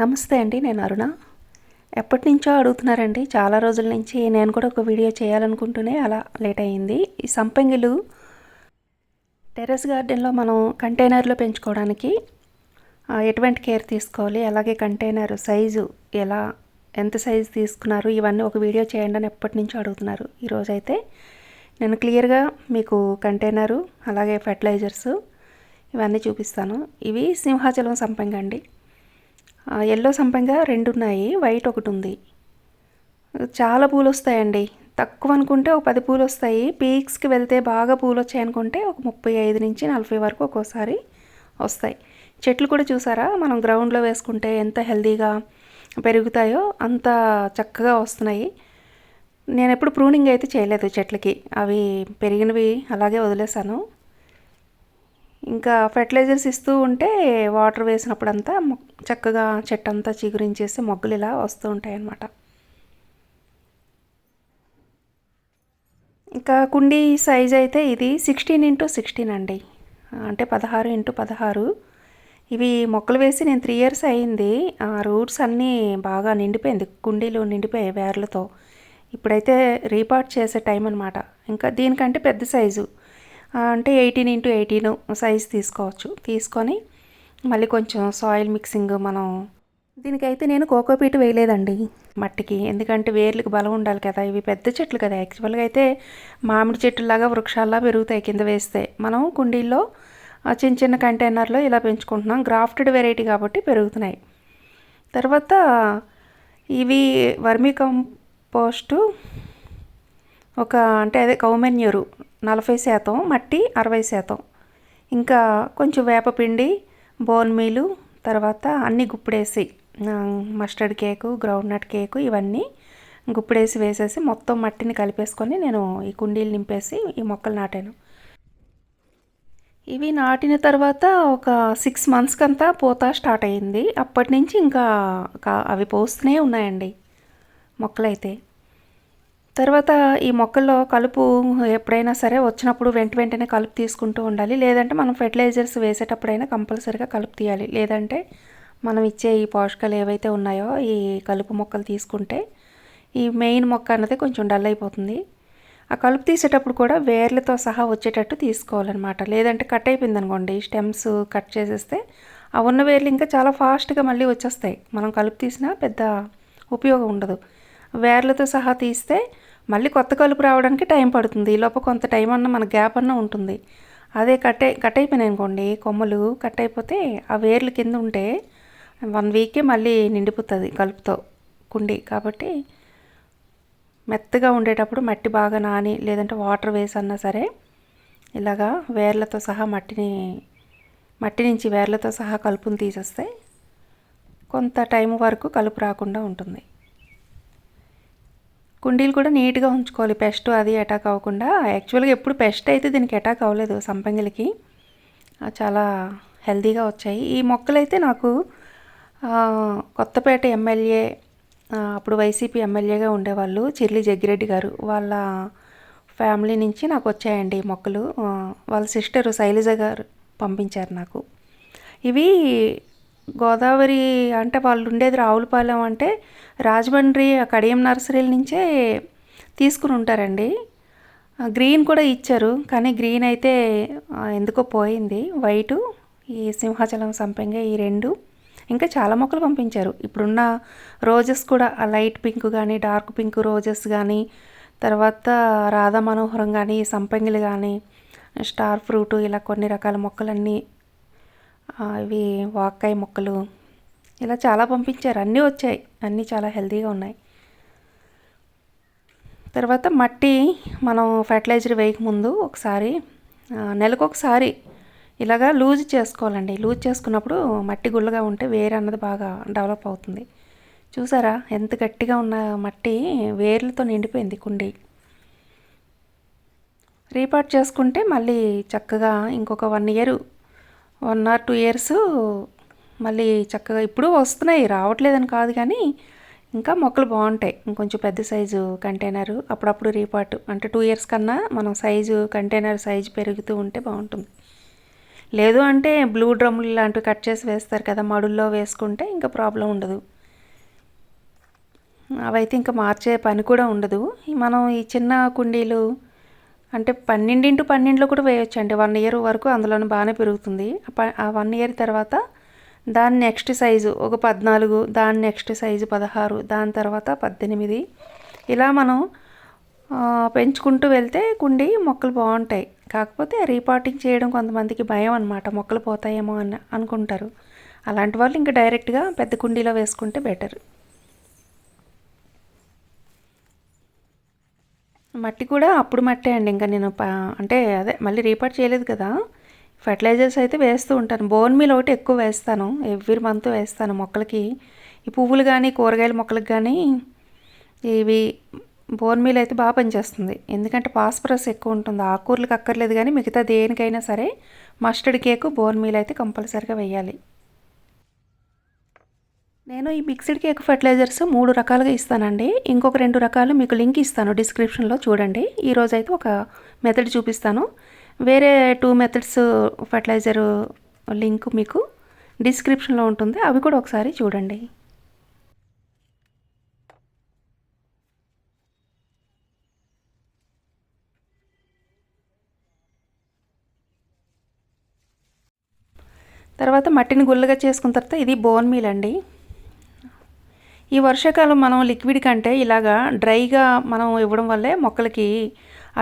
నమస్తే అండి నేను అరుణ. ఎప్పటి నుంచో అడుగుతున్నారండి చాలా రోజుల నుంచి నేను కూడా ఒక వీడియో చేయాలనుకుంటూనే అలా లేట్ అయ్యింది. ఈ సంపెంగిలు టెర్రస్ గార్డెన్లో మనం కంటైనర్లో పెంచుకోవడానికి ఎటువంటి కేర్ తీసుకోవాలి అలాగే కంటైనర్ సైజు ఎలా ఎంత సైజు తీసుకున్నారు ఇవన్నీ ఒక వీడియో చేయండి అని ఎప్పటి నుంచో అడుగుతున్నారు. ఈరోజైతే నేను క్లియర్గా మీకు కంటైనరు అలాగే ఫెర్టిలైజర్స్ ఇవన్నీ చూపిస్తాను. ఇవి సింహాచలం సంపెంగ అండి ఎల్లో సంపంగా రెండు ఉన్నాయి వైట్ ఒకటి ఉంది చాలా పూలు వస్తాయండి తక్కువ అనుకుంటే ఒక పది పూలు వస్తాయి పీక్స్కి వెళ్తే బాగా పూలు వచ్చాయి అనుకుంటే ఒక ముప్పై ఐదు నుంచి నలభై వరకు ఒక్కోసారి వస్తాయి. చెట్లు కూడా చూసారా? మనం గ్రౌండ్లో వేసుకుంటే ఎంత హెల్తీగా పెరుగుతాయో అంత చక్కగా వస్తున్నాయి. నేను ఎప్పుడు ప్రూనింగ్ అయితే చేయలేదు చెట్లకి. అవి పెరిగినవి అలాగే వదిలేసాను ఇంకా ఫెర్టిలైజర్స్ ఇస్తూ ఉంటే వాటర్ వేసినప్పుడంతా చక్కగా చెట్టు అంతా చిగురించేసి మొగ్గలు ఇలా వస్తూ ఉంటాయి అన్నమాట ఇంకా కుండీ సైజ్ అయితే ఇది సిక్స్టీన్ ఇంటూ సిక్స్టీన్ అండి. అంటే పదహారు ఇంటూ పదహారు. ఇవి మొక్కలు వేసి నేను త్రీ ఇయర్స్ అయింది. ఆ రూట్స్ అన్నీ బాగా నిండిపోయింది. కుండీలు నిండిపోయాయి వేర్లతో. ఇప్పుడైతే రీపార్ట్ చేసే టైం అనమాట ఇంకా దీనికంటే పెద్ద సైజు అంటే ఎయిటీన్ ఇంటూ ఎయిటీన్ సైజ్ తీసుకోవచ్చు. తీసుకొని మళ్ళీ కొంచెం సాయిల్ మిక్సింగ్ మనం దీనికైతే నేను కోకోపీట్ వేయలేదండి మట్టికి. ఎందుకంటే వేర్లకు బలం ఉండాలి కదా. ఇవి పెద్ద చెట్లు కదా. యాక్చువల్గా అయితే మామిడి చెట్టులాగా వృక్షాల్లా పెరుగుతాయి కింద వేస్తే. మనం కుండీల్లో చిన్న చిన్న కంటైనర్లో ఇలా పెంచుకుంటున్నాం. గ్రాఫ్టెడ్ వెరైటీ కాబట్టి పెరుగుతున్నాయి. తర్వాత ఇవి వర్మీ కంపోస్టు ఒక అంటే అదే కౌమెన్యూరు. నలభై శాతం మట్టి అరవై శాతం. ఇంకా కొంచెం వేపపిండి బోన్ మీలు తర్వాత అన్నీ గుప్పుడేసి మస్టర్డ్ కేకు గ్రౌండ్నట్ కేకు ఇవన్నీ గుప్పుడేసి వేసేసి మొత్తం మట్టిని కలిపేసుకొని నేను ఈ కుండీలు నింపేసి ఈ మొక్కలు నాటాను. ఇవి నాటిన తర్వాత ఒక సిక్స్ మంత్స్కి అంతా పూత స్టార్ట్ అయ్యింది. అప్పటి నుంచి ఇంకా అవి పోస్తూనే ఉన్నాయండి మొక్కలైతే. తర్వాత ఈ మొక్కల్లో కలుపు ఎప్పుడైనా సరే వచ్చినప్పుడు వెంట వెంటనే కలుపు తీసుకుంటూ ఉండాలి. లేదంటే మనం ఫెర్టిలైజర్స్ వేసేటప్పుడైనా కంపల్సరీగా కలుపు తీయాలి. లేదంటే మనం ఇచ్చే ఈ పోషకాలు ఏవైతే ఉన్నాయో ఈ కలుపు మొక్కలు తీసుకుంటే ఈ మెయిన్ మొక్క అన్నది కొంచెం డల్ అయిపోతుంది. ఆ కలుపు తీసేటప్పుడు కూడా వేర్లతో సహా వచ్చేటట్టు తీసుకోవాలన్నమాట. లేదంటే కట్ అయిపోయింది అనుకోండి స్టెమ్స్ కట్ చేసేస్తే ఆ ఉన్న వేర్లు ఇంకా చాలా ఫాస్ట్గా మళ్ళీ వచ్చేస్తాయి. మనం కలుపు తీసినా పెద్ద ఉపయోగం ఉండదు. వేర్లతో సహా తీస్తే మళ్ళీ కొత్త కలుపు రావడానికి టైం పడుతుంది. ఈ లోపు కొంత టైం అన్న మన గ్యాప్ అన్న ఉంటుంది. అదే కట్ అయి కట్ అయిపోయినాయి అనుకోండి కొమ్మలు కట్ అయిపోతే ఆ వేర్లు కింద ఉంటే వన్ వీకే మళ్ళీ నిండిపోతుంది కలుపుతో కుండి. కాబట్టి మెత్తగా ఉండేటప్పుడు మట్టి బాగా నాని లేదంటే వాటర్ వేసి అన్నా సరే ఇలాగా వేర్లతో సహా మట్టిని మట్టి నుంచి వేర్లతో సహా కలుపుని తీసేస్తే కొంత టైం వరకు కలుపు రాకుండా ఉంటుంది. కుండీలు కూడా నీట్గా ఉంచుకోవాలి. పెస్ట్ అది అటాక్ అవ్వకుండా. యాక్చువల్గా ఎప్పుడు పెస్ట్ అయితే దీనికి అటాక్ అవ్వలేదు సంపంగిలకి. చాలా హెల్తీగా వచ్చాయి. ఈ మొక్కలైతే నాకు కొత్తపేట ఎమ్మెల్యే అప్పుడు వైసీపీ ఎమ్మెల్యేగా ఉండేవాళ్ళు చిర్లి జగ్గిరెడ్డి గారు. వాళ్ళ ఫ్యామిలీ నుంచి నాకు వచ్చాయండి ఈ మొక్కలు. వాళ్ళ సిస్టర్ శైలజ గారు పంపించారు నాకు. ఇవి గోదావరి అంటే వాళ్ళు ఉండేది రావులపాలెం అంటే రాజమండ్రి కడియం నర్సరీల నుంచే తీసుకుని ఉంటారండి. గ్రీన్ కూడా ఇచ్చారు కానీ గ్రీన్ అయితే ఎందుకో పోయింది. వైటు ఈ సింహాచలం సంపెంగ ఈ రెండు. ఇంకా చాలా మొక్కలు పంపించారు. ఇప్పుడున్న రోజెస్ కూడా లైట్ పింక్ కానీ డార్క్ పింక్ రోజెస్ కానీ తర్వాత రాధా మనోహరం కానీ సంపంగిలు కానీ స్టార్ ఫ్రూట్ ఇలా కొన్ని రకాల మొక్కలన్నీ ఇవి వాక్కాయ మొక్కలు. ఇలా చాలా పంపించారు. అన్నీ వచ్చాయి. అన్నీ చాలా హెల్తీగా ఉన్నాయి. తర్వాత మట్టి మనం ఫర్టిలైజర్ వేయకముందు ఒకసారి నెలకొకసారి నెలకు ఒకసారి ఇలాగా లూజ్ చేసుకోవాలండి. లూజ్ చేసుకున్నప్పుడు మట్టి గుళ్ళగా ఉంటే వేరు అన్నది బాగా డెవలప్ అవుతుంది. చూసారా? ఎంత గట్టిగా ఉన్న మట్టి వేర్లతో నిండిపోయింది కుండీ. రీపార్ట్ చేసుకుంటే మళ్ళీ చక్కగా ఇంకొక one year one or two years మళ్ళీ చక్కగా ఇప్పుడు వస్తున్నాయి రావట్లేదని కాదు కానీ ఇంకా మొక్కలు బాగుంటాయి. ఇంకొంచెం పెద్ద సైజు కంటైనర్ అప్పుడప్పుడు రీపాటు అంటే టూ ఇయర్స్ కన్నా మనం సైజు కంటైనర్ సైజు పెరుగుతూ ఉంటే బాగుంటుంది. లేదు అంటే బ్లూ డ్రమ్లు ఇలాంటివి కట్ చేసి వేస్తారు కదా మడుల్లో వేసుకుంటే ఇంకా ప్రాబ్లం ఉండదు. అవైతే ఇంకా మార్చే పని కూడా ఉండదు. మనం ఈ చిన్న కుండీలు అంటే పన్నెండు ఇంటూ పన్నెండులో కూడా వేయొచ్చు అండి వన్ ఇయర్ వరకు అందులోనే బాగానే పెరుగుతుంది. ఆ వన్ ఇయర్ తర్వాత దాని నెక్స్ట్ సైజు ఒక పద్నాలుగు దాని నెక్స్ట్ సైజు పదహారు దాని తర్వాత పద్దెనిమిది. ఇలా మనం పెంచుకుంటూ వెళ్తే కుండి మొక్కలు బాగుంటాయి. కాకపోతే రీపాటింగ్ చేయడం కొంతమందికి భయం అనమాట మొక్కలు పోతాయేమో అని అనుకుంటారు. అలాంటి వాళ్ళు ఇంకా డైరెక్ట్గా పెద్ద కుండీలో వేసుకుంటే బెటర్. మట్టి కూడా అప్పుడు మట్టే అండి. ఇంకా నేను అంటే అదే మళ్ళీ రీపాట్ చేయలేదు కదా. ఫెర్టిలైజర్స్ అయితే వేస్తూ ఉంటాను. బోన్ మీల్ ఒకటి ఎక్కువ వేస్తాను. ఎవ్రీ మంత్ వేస్తాను మొక్కలకి. ఈ పువ్వులు కానీ కూరగాయల మొక్కలకు కానీ ఇవి బోన్ మీల్ అయితే బాగా పనిచేస్తుంది. ఎందుకంటే పాస్పరస్ ఎక్కువ ఉంటుంది. ఆకూరలకు అక్కర్లేదు కానీ మిగతా దేనికైనా సరే మస్టర్డ్ కేకు బోన్ మీల్ అయితే కంపల్సరీగా వేయాలి. నేను ఈ మిక్స్డ్ కేక్ ఫర్టిలైజర్స్ మూడు రకాలుగా ఇస్తానండి. ఇంకొక రెండు రకాలు మీకు లింక్ ఇస్తాను డిస్క్రిప్షన్లో చూడండి. ఈరోజు అయితే ఒక మెథడ్ చూపిస్తాను. వేరే టూ మెథడ్స్ ఫర్టిలైజర్ లింక్ మీకు డిస్క్రిప్షన్లో ఉంటుంది. అవి కూడా ఒకసారి చూడండి. తర్వాత మట్టిని గుల్లగా చేసుకున్న తర్వాత ఇది బోన్ మీల్ అండి. ఈ వర్షాకాలం మనం లిక్విడ్ కంటే ఇలాగా డ్రైగా మనం ఇవ్వడం వల్లే మొక్కలకి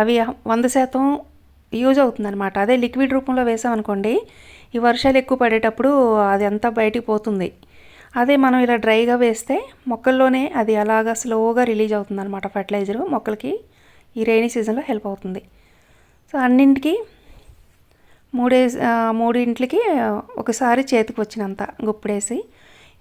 అవి వంద శాతం యూజ్ అవుతుందన్నమాట. అదే లిక్విడ్ రూపంలో వేసామనుకోండి ఈ వర్షాలు ఎక్కువ పడేటప్పుడు అది అంతా బయటికి పోతుంది. అదే మనం ఇలా డ్రైగా వేస్తే మొక్కల్లోనే అది అలాగా స్లోగా రిలీజ్ అవుతుంది అనమాట ఫర్టిలైజరు. మొక్కలకి ఈ రైనీ సీజన్లో హెల్ప్ అవుతుంది. సో అన్నింటికి మూడే మూడింటికి ఒకసారి చేతికి వచ్చినంత గుప్పుడేసి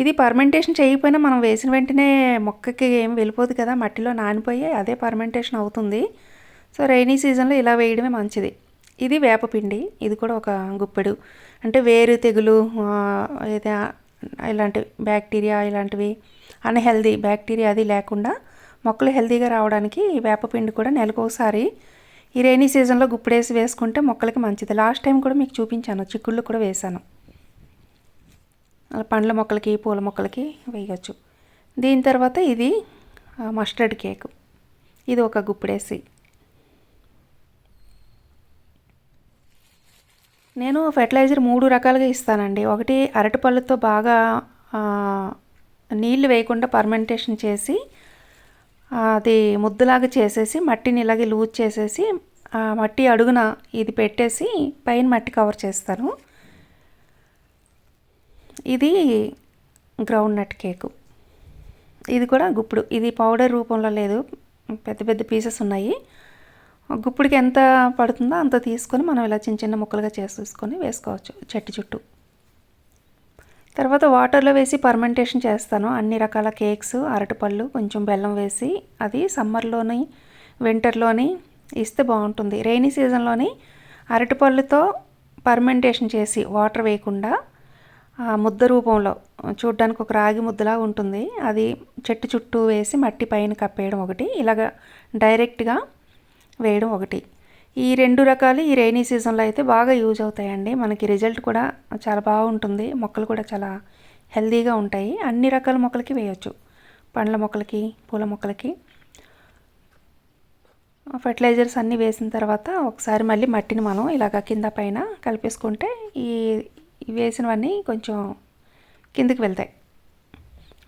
ఇది పర్మెంటేషన్ చేయకపోయినా మనం వేసిన వెంటనే మొక్కకి ఏం వెళ్ళిపోదు కదా మట్టిలో నానిపోయి అదే పర్మెంటేషన్ అవుతుంది. సో రైనీ సీజన్లో ఇలా వేయడమే మంచిది. ఇది వేపపిండి ఇది కూడా ఒక గుప్పెడు. అంటే వేరు తెగులు ఏదైనా ఇలాంటి బ్యాక్టీరియా ఇలాంటివి అన్హెల్దీ బ్యాక్టీరియా అది లేకుండా మొక్కలు హెల్దీగా రావడానికి వేపపిండి కూడా నెలకు ఒకసారి ఈ రైనీ సీజన్లో గుప్పిడేసి వేసుకుంటే మొక్కలకి మంచిది. లాస్ట్ టైం కూడా మీకు చూపించాను చిక్కుళ్ళు కూడా వేశాను. అలా పండ్ల మొక్కలకి పూల మొక్కలకి వేయచ్చు. దీని తర్వాత ఇది మస్టర్డ్ కేక్ ఇది ఒక గుప్పిడేసి. నేను ఫెర్టిలైజర్ మూడు రకాలుగా ఇస్తానండి. ఒకటి అరటిపళ్ళతో బాగా నీళ్ళు వేయకుండా పర్మెంటేషన్ చేసి అది ముద్దలాగా చేసేసి మట్టిని ఇలాగే లూజ్ చేసేసి ఆ మట్టి అడుగున ఇది పెట్టేసి పైన మట్టి కవర్ చేస్తాను. ఇది గ్రౌండ్ నట్ కేకు ఇది కూడా గుప్పుడు. ఇది పౌడర్ రూపంలో లేదు. పెద్ద పెద్ద పీసెస్ ఉన్నాయి. గుప్పుడికి ఎంత పడుతుందో అంత తీసుకొని మనం ఇలా చిన్న చిన్న ముక్కలుగా చేసేసుకొని వేసుకోవచ్చు చెట్టు చుట్టూ. తర్వాత వాటర్లో వేసి పర్మెంటేషన్ చేస్తాను. అన్ని రకాల కేక్స్ అరటిపళ్ళు కొంచెం బెల్లం వేసి అది సమ్మర్లోని వింటర్లోని ఇస్తే బాగుంటుంది. రైనీ సీజన్లోని అరటిపళ్ళుతో పర్మెంటేషన్ చేసి వాటర్ వేయకుండా ముద్ద రూపంలో చూడ్డానికి ఒక రాగి ముద్దలా ఉంటుంది. అది చెట్టు చుట్టూ వేసి మట్టి పైన కప్పేయడం ఒకటి ఇలాగ డైరెక్ట్గా వేయడం ఒకటి. ఈ రెండు రకాలు ఈ రైనీ సీజన్లో అయితే బాగా యూజ్ అవుతాయండి. మనకి రిజల్ట్ కూడా చాలా బాగుంటుంది. మొక్కలు కూడా చాలా హెల్దీగా ఉంటాయి. అన్ని రకాల మొక్కలకి వేయచ్చు. పండ్ల మొక్కలకి పూల మొక్కలకి. ఫర్టిలైజర్స్ అన్నీ వేసిన తర్వాత ఒకసారి మళ్ళీ మట్టిని మనం ఇలాగ కింద పైన కలిపేసుకుంటే ఈ వేసినవన్నీ కొంచెం కిందికి వెళ్తాయి.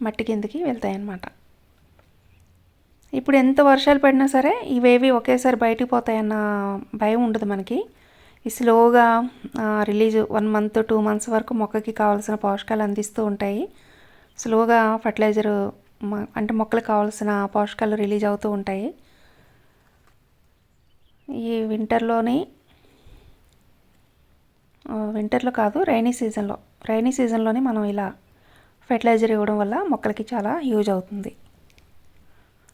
మట్టి కిందికి వెళ్తాయి అన్నమాట ఇప్పుడు ఎంత వర్షాలు పడినా సరే ఇవేవి ఒకేసారి బయటికి పోతాయన్న భయం ఉండదు మనకి. ఈ స్లోగా release one month two months వరకు మొక్కకి కావాల్సిన పోషకాలు అందిస్తూ ఉంటాయి. స్లోగా ఫర్టిలైజరు అంటే మొక్కలకు కావాల్సిన పోషకాలు రిలీజ్ అవుతూ ఉంటాయి. ఈ వింటర్లోని వింటర్లో కాదు రైనీ సీజన్లో రైనీ సీజన్లోనే మనం ఇలా ఫెర్టిలైజర్ ఇవ్వడం వల్ల మొక్కలకి చాలా యూజ్ అవుతుంది.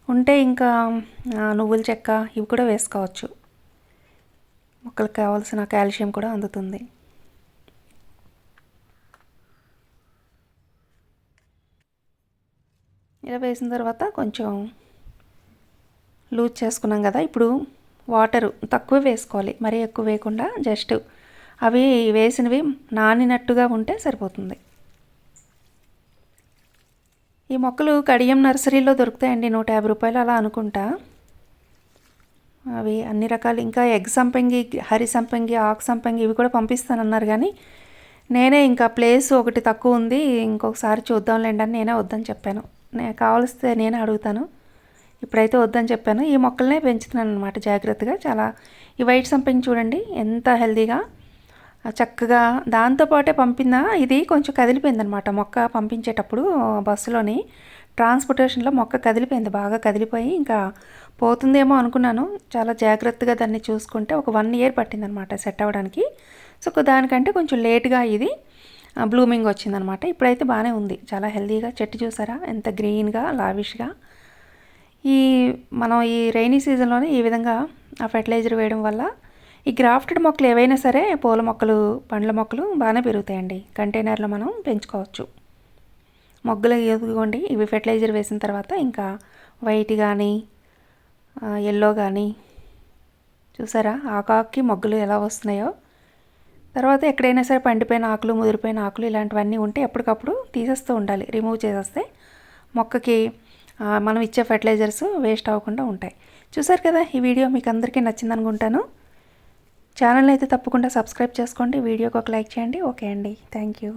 ఉంటే ఇంకా నువ్వుల చెక్క ఇవి కూడా వేసుకోవచ్చు. మొక్కలకు కావాల్సిన కాల్షియం కూడా అందుతుంది. ఇలా వేసిన తర్వాత కొంచెం లూజ్ చేసుకున్నాం కదా ఇప్పుడు వాటరు తక్కువ వేసుకోవాలి. మరీ ఎక్కువ వేయకుండా జస్ట్ అవి వేసినవి నానినట్టుగా ఉంటే సరిపోతుంది. ఈ మొక్కలు కడియం నర్సరీలో దొరుకుతాయండి నూట యాభై రూపాయలు అలా అనుకుంటా. అవి అన్ని రకాలు ఇంకా ఎగ్ సంపంగి హరి సంపంగి ఆకు సంపంగి ఇవి కూడా పంపిస్తానన్నారు కానీ నేనే ఇంకా ప్లేస్ ఒకటి తక్కువ ఉంది ఇంకొకసారి చూద్దాంలేండి అని నేనే వద్దని చెప్పాను. నేను కావలిస్తే నేనే అడుగుతాను. ఇప్పుడైతే వద్దని చెప్పాను. ఈ మొక్కలనే పెంచుతున్నాను అనమాట జాగ్రత్తగా. చాలా ఈ వైట్ సంపంగి చూడండి ఎంత హెల్దీగా చక్కగా దాంతోపాటే పంపిన ఇది కొంచెం కదిలిపోయిందనమాట. మొక్క పంపించేటప్పుడు బస్సులోని ట్రాన్స్పోర్టేషన్లో మొక్క కదిలిపోయింది బాగా కదిలిపోయి ఇంకా పోతుందేమో అనుకున్నాను. చాలా జాగ్రత్తగా దాన్ని చూసుకుంటే ఒక వన్ ఇయర్ పట్టిందనమాట సెట్ అవ్వడానికి. సో దానికంటే కొంచెం లేట్గా ఇది బ్లూమింగ్ వచ్చిందనమాట. ఇప్పుడైతే బాగానే ఉంది. చాలా హెల్తీగా చెట్టు చూసారా? ఎంత గ్రీన్గా లావిష్గా. ఈ మనం ఈ రైనీ సీజన్లోనే ఈ విధంగా ఆ ఫెర్టిలైజర్ వేయడం వల్ల ఈ గ్రాఫ్టెడ్ మొక్కలు ఏవైనా సరే పూల మొక్కలు పండ్ల మొక్కలు బాగానే పెరుగుతాయండి. కంటైనర్లో మనం పెంచుకోవచ్చు. మొగ్గలు ఎదుగుకోండి ఇవి ఫెర్టిలైజర్ వేసిన తర్వాత ఇంకా వైట్ కానీ ఎల్లో కానీ చూసారా? ఆకాకి మొగ్గలు ఎలా వస్తున్నాయో. తర్వాత ఎక్కడైనా సరే పండిపోయిన ఆకులు ముదిరిపోయిన ఆకులు ఇలాంటివన్నీ ఉంటే ఎప్పటికప్పుడు తీసేస్తూ ఉండాలి. రిమూవ్ చేసేస్తే మొక్కకి మనం ఇచ్చే ఫెర్టిలైజర్స్ వేస్ట్ అవ్వకుండా ఉంటాయి. చూసారు కదా ఈ వీడియో మీకు అందరికీ నచ్చిందనుకుంటాను. ఛానల్ అయితే తప్పకుండా సబ్స్క్రైబ్ చేసుకోండి వీడియోకి ఒక లైక్ చేయండి. ఓకే అండి. Thank you